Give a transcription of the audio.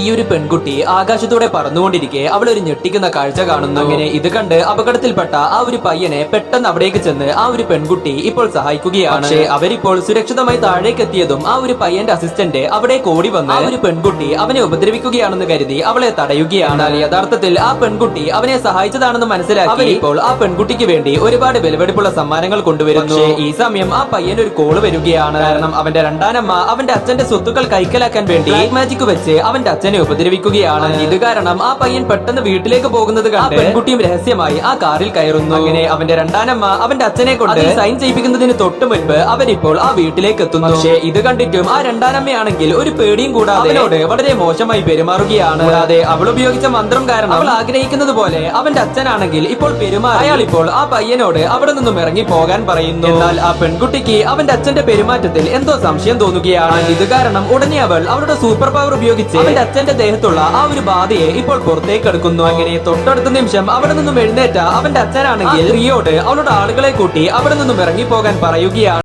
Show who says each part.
Speaker 1: ഈ ഒരു പെൺകുട്ടി ആകാശത്തൂടെ പറന്നുകൊണ്ടിരിക്കെ അവൾ ഒരു ഞെട്ടിക്കുന്ന കാഴ്ച കാണുന്നു. അങ്ങനെ ഇത് കണ്ട് അപകടത്തിൽപ്പെട്ട ആ ഒരു പയ്യനെ പെട്ടെന്ന് അവിടേക്ക് ചെന്ന് ആ ഒരു പെൺകുട്ടി ഇപ്പോൾ സഹായിക്കുകയാണ്. പക്ഷേ അവരിപ്പോൾ സുരക്ഷിതമായി താഴേക്ക് എത്തിയതും ആ ഒരു പയ്യന്റെ അസിസ്റ്റന്റ് അവിടെ കോടി വന്ന് ആ ഒരു പെൺകുട്ടി അവനെ ഉപദ്രവിക്കുകയാണെന്ന് കരുതി അവളെ തടയുകയാണ്. യഥാർത്ഥത്തിൽ ആ പെൺകുട്ടി അവനെ സഹായിച്ചതാണെന്ന് മനസ്സിലാക്കി അവരിപ്പോൾ ആ പെൺകുട്ടിക്ക് വേണ്ടി ഒരുപാട് വിലവെടുപ്പുള്ള സമ്മാനങ്ങൾ കൊണ്ടുവരുന്നു. ഈ സമയം ആ പയ്യൻ ഒരു കോൾ വരികയാണ്. കാരണം അവന്റെ രണ്ടാനമ്മ അവന്റെ അച്ഛന്റെ സ്വത്തുക്കൾ കൈക്കലാക്കാൻ വേണ്ടി മാജിക്ക് മാജിക് വെച്ച് അവന്റെ അച്ഛനെ ഉപദ്രവിക്കുകയാണ്. ഇത് കാരണം ആ പയ്യൻ പെട്ടെന്ന് വീട്ടിലേക്ക് പോകുന്നത് കണ്ട് പെൺകുട്ടിയും രഹസ്യമായി ആ കാറിൽ കയറുന്നു. അങ്ങനെ അവന്റെ രണ്ടാനമ്മ അവന്റെ അച്ഛനെ കൊണ്ട് സൈൻ ചെയ്യിപ്പിക്കുന്നതിന് തൊട്ട് മുൻപ് അവരിപ്പോൾ ആ വീട്ടിലേക്ക് എത്തുന്നു. പക്ഷേ ഇത് കണ്ടിട്ടും ആ രണ്ടാനമ്മയാണെങ്കിൽ ഒരു പേടിയും കൂടാതെ അവനോട് വളരെ മോശമായി പെരുമാറുകയാണ്. കൂടാതെ അവൾ ഉപയോഗിച്ച മന്ത്രം കാരണം അവൾ ആഗ്രഹിക്കുന്നത് പോലെ അവന്റെ അച്ഛനാണെങ്കിൽ ഇപ്പോൾ പെരുമാറി അയാൾ ഇപ്പോൾ ആ പയ്യനോട് അവിടെ നിന്നും ഇറങ്ങി പോകാൻ പറയുന്നു. എന്നാൽ ആ പെൺകുട്ടിക്ക് അവന്റെ അച്ഛന്റെ പെരുമാറ്റത്തിൽ എന്തോ സംശയം തോന്നുകയാണ്. ഇത് കാരണം ഉടനെ അവൾ അവളുടെ സൂപ്പർ പവർ ഉപയോഗിച്ച് അവന്റെ അച്ഛന്റെ ദേഹത്തുള്ള ആ ഒരു ബാധയെ ഇപ്പോൾ പുറത്തേക്ക് എടുക്കുന്നു. അങ്ങനെ തൊട്ടടുത്ത നിമിഷം അവിടെ നിന്നും എഴുന്നേറ്റ അവന്റെ അച്ഛനാണെങ്കിൽ റിയോട് അവളുടെ ആളുകളെ കൂട്ടി അവിടെ നിന്നും ഇറങ്ങിപ്പോകാൻ പറയുകയാണ്.